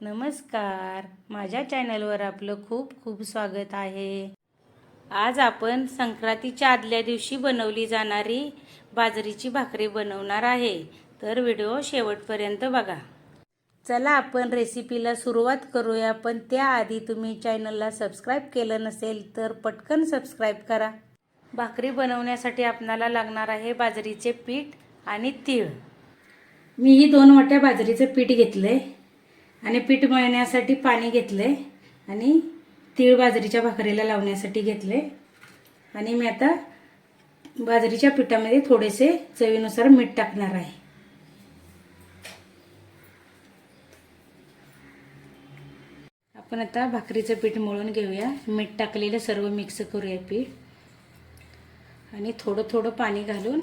नमस्कार. माझ्या चॅनलवर आपलं खूप खूप स्वागत आहे. आज आपण संक्रांतीच्या आदल्या दिवशी बनवली जाणारी बाजरीची भाकरी बनवणार आहे. तर व्हिडिओ शेवटपर्यंत बघा. चला आपण रेसिपीला सुरुवात करूया पण त्याआधी तुम्ही चॅनलला सबस्क्राईब केलं नसेल तर पटकन सबस्क्राईब करा. भाकरी बनवण्यासाठी आपणाला लागणार आहे बाजरीचे पीठ आणि तीळ. मी ही दोन वाट्या बाजरीचं पीठ घेतलं आहे आणि पीठ मळण्यासाठी पाणी घेतलंय आणि तीळ बाजरीच्या भाकरीला लावण्यासाठी घेतले आणि मी आता बाजरीच्या पिठामध्ये थोडेसे चवीनुसार मीठ टाकणार आहे. आपण आता भाकरीचं पीठ मळून घेऊया. मीठ टाकलेलं सर्व मिक्स करूया पीठ. आणि थोडं थोडं पाणी घालून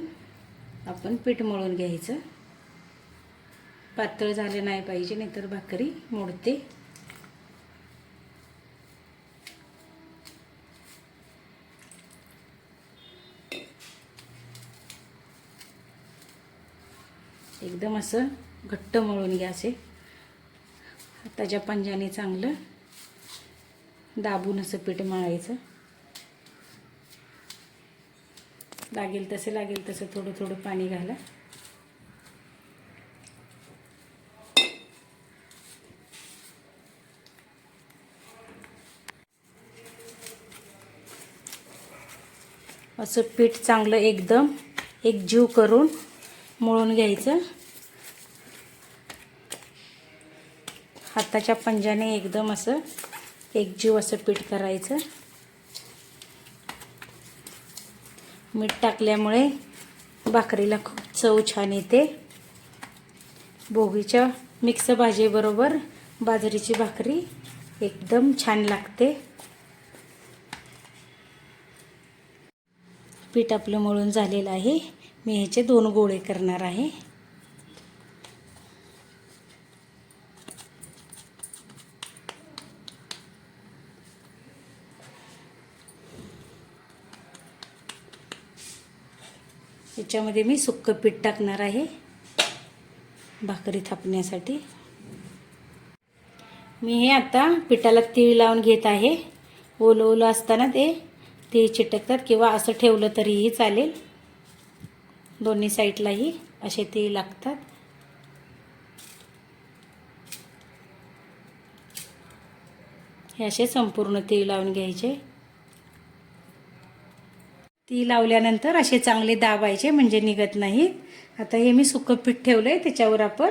आपण पीठ मळून घ्यायचं. पातळ झालं नाही पाहिजे नाहीतर भाकरी मोडते. एकदम असं घट्ट मळून घ्या असे. हाताच्या पंजाने चांगलं दाबून असं पीठ मळायचं. लागेल तसं लागेल तसं थोडं थोडं पाणी घाला. असं पीठ चांगलं एकदम एक जीव करून मळून घ्यायचं. हाताच्या पंजाने एकदम असं एक जीव असं पीठ करायचं. मीठ टाकल्यामुळे भाकरीला खूप चव छान येते. भोगीच्या मिक्स भाजीबरोबर बाजरीची भाकरी एकदम छान लागते. पीठ आपलं मळून झालेलं आहे. मी ह्याचे दोन गोळे करणार आहे. याच्यामध्ये मी सुक्कं पीठ टाकणार आहे. भाकरी थापण्यासाठी. मी हे आता पिठाला तीळ लावून घेत आहे. ओलं ओलं असताना ते ते चिटकतात किंवा असं ठेवलं तरीही चालेल. दोन्ही साईडलाही असे ते लागतात. हे असे संपूर्ण तीळ लावून घ्यायचे. ती लावल्यानंतर असे चांगले दाबायचे म्हणजे निघत नाहीत आता हे मी सुकं पीठ ठेवलं आहे त्याच्यावर आपण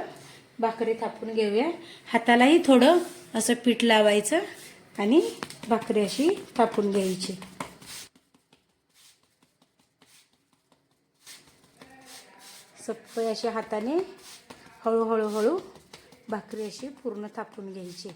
भाकरी थापून घेऊया. हातालाही थोडं असं पीठ लावायचं आणि भाकरी अशी थापून घ्यायची. सप्पे अशी हाताने हळूहळू हळू भाकरी अशी पूर्ण थापून घ्यायची.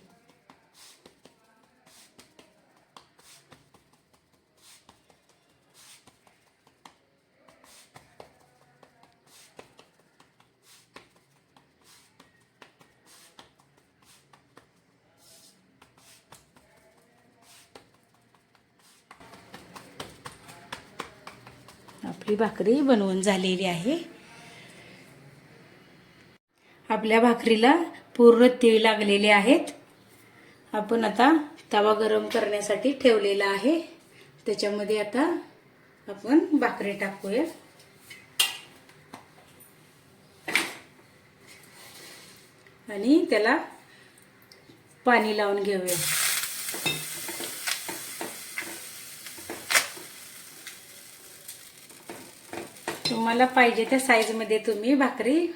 आपली भाकरी बनवून झालेली आहे. आपल्या भाकरीला पूर्ण तीळ लागलेले आहेत. आपण आता तवा गरम करण्यासाठी ठेवलेला आहे. त्याच्यामध्ये आता आपण भाकरी टाकूया. आणि त्याला पाणी लावून घेऊया. तुम्हाला पाहिजे त्या साईजमध्ये तुम्ही भाकरी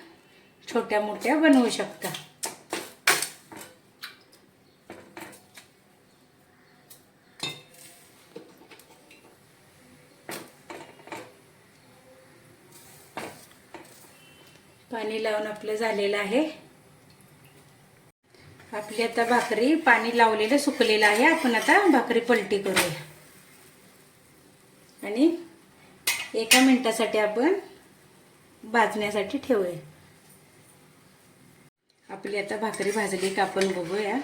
छोट्या मोठ्या बनवू शकता. पाणी लावून आपलं झालेलं आहे. आपली आता भाकरी पाणी लावलेलं सुकलेलं आहे. आपण आता भाकरी पलटी करूया. आणि एका मिनिटासाठी आपण भाजण्यासाठी ठेवूया. आपली आता भाकरी भाजली का आपण बघूया.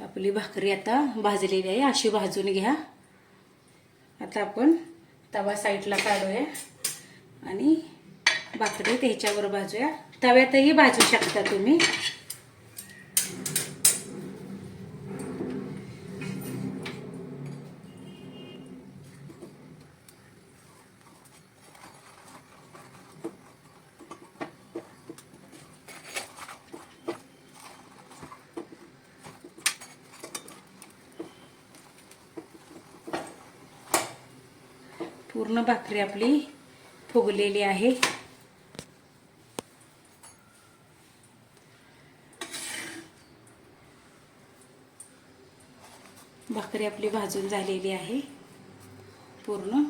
आपली भाकरी आता भाजलेली आहे अशी भाजून घ्या. आता आपण तवा साईडला काढूया आणि भाकरी त्याच्यावर भाजूया. तव्यातही भाजू शकता तुम्ही. पूर्ण भाकरी आपली फुगलेली आहे. भाकरी आपली भाजून झालेली आहे. पूर्ण.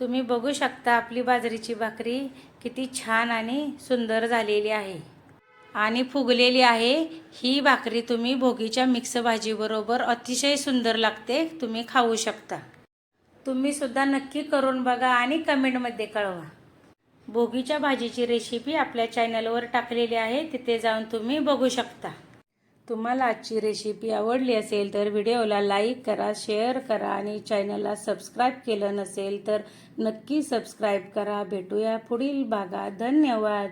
तुम्ही बघू शकता आपली बाजरीची भाकरी किती छान आणि सुंदर झालेली आहे. आणि फुगलेली आहे. ही भाकरी तुम्ही भोगीच्या मिक्स भाजीबरोबर अतिशय सुंदर लागते. तुम्ही खाऊ शकता. तुम्ही सुद्धा नक्की करून बघा आणि कमेंटमध्ये कळवा. भोगीच्या भाजीची रेसिपी आपल्या चॅनलवर टाकलेली आहे. तिथे जाऊन तुम्ही बघू शकता. तुम्हाला आजची रेसिपी आवडली असेल तर व्हिडिओला लाईक करा शेअर करा आणि चॅनलला सबस्क्राईब केलं नसेल तर नक्की सबस्क्राईब करा. भेटूया पुढील भागात. धन्यवाद.